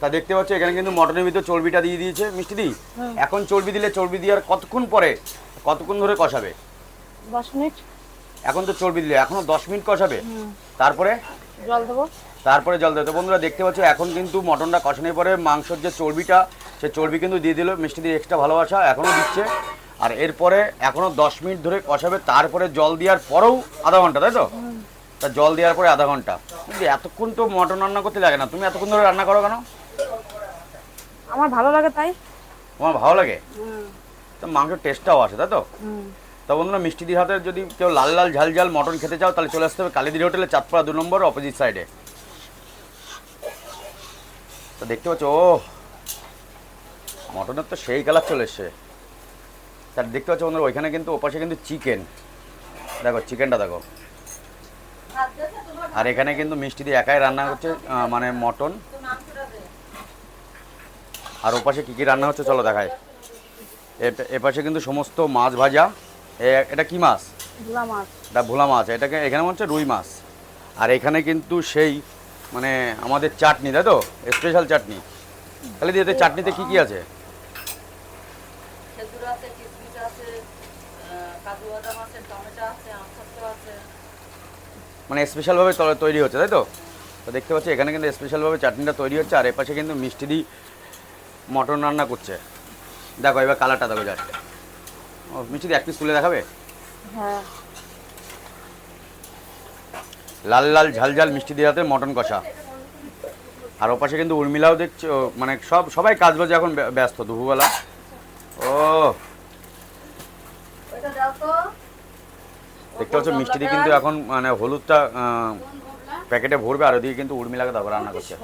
তা দেখতে পাচ্ছ এখানে কিন্তু মটনের ভিতর চর্বিটা দিয়ে দিয়েছে। মিষ্টি দি এখন চর্বি দিলে চর্বি দেওয়ার কতক্ষণ পরে কতক্ষণ ধরে কষাবে? দশ মিনিট। এখন তো চর্বি দিলে এখনও দশ মিনিট কষাবে? তারপরে? জল দেবো। তারপরে জল দেবো। বন্ধুরা দেখতে পাচ্ছ এখন কিন্তু মটনটা কষানোর পরে মাংসর যে চর্বিটা সে চর্বি কিন্তু দিয়ে দিল। মিষ্টি দিয়ে এক্সট্রা ভালোবাসা এখনও দিচ্ছে। আর এরপরে এখনও দশ মিনিট ধরে কষাবে। তারপরে জল দেওয়ার পরেও আধা ঘণ্টা তাই তো? তা জল দেওয়ার পরে আধা ঘণ্টা। কিন্তু এতক্ষণ তো মটন রান্না করতে লাগে না। তুমি এতক্ষণ ধরে রান্না করো কেন? আমার ভালো লাগে তাই। তোমার ভালো লাগে? তো মাংসের টেস্টটাও আসে তাই তো? তা বন্ধুরা মিষ্টিদির হাতে যদি কেউ লাল লাল ঝাল ঝাল মটন খেতে চাও তাহলে চলে আসতে হবে কালীদির হোটেলে চাঁদপাড়া দু নম্বর অপোজিট সাইডে তো দেখতে পাচ্ছ ও মটনের তো সেই কালার চলে এসছে। তার দেখতে পাচ্ছ বন্ধুরা ওইখানে কিন্তু ওপাশে কিন্তু চিকেন দেখো চিকেনটা দেখো। আর এখানে কিন্তু মিষ্টি দিয়ে একাই রান্না করছে মানে মটন। আর ওপাশে কী কী রান্না হচ্ছে চলো দেখায় এ- এপাশে কিন্তু সমস্ত মাছ ভাজা। এটা কি মাছ? ভোলা মাছ। এটা ভোলা মাছ এটাকে এখানে মনে হচ্ছে রুই মাছ। আর এখানে কিন্তু সেই মানে আমাদের চাটনি তাই তো? স্পেশাল চাটনি। তাহলে দিয়ে চাটনিতে কি কি আছে? মানে স্পেশালভাবে তৈরি হচ্ছে তাই তো? তো দেখতে পাচ্ছি এখানে কিন্তু স্পেশালভাবে চাটনিটা তৈরি হচ্ছে আর এপাশে কিন্তু মিষ্টি দিয়ে মটন রান্না করছে। দেখো এবার কালারটা দেখো জাস্ট ও মিষ্টি এক পিস তুলে দেখাবে? হ্যাঁ। লাল লাল ঝাল ঝাল মিষ্টি দিয়ে হাতে মটন কষা। আর ওপাশে কিন্তু উর্মিলাও দেখছ মানে সব সবাই কাজ বাজে এখন ব্যস্ত দুপুরবেলা। ও। ওইটা দাও তো। দেখতে পাচ্ছ মিষ্টি দিয়ে কিন্তু এখন মানে হলুদটা প্যাকেটে ভরবে আর ওদিকে কিন্তু উর্মিলাকে তারপর রান্না করছে।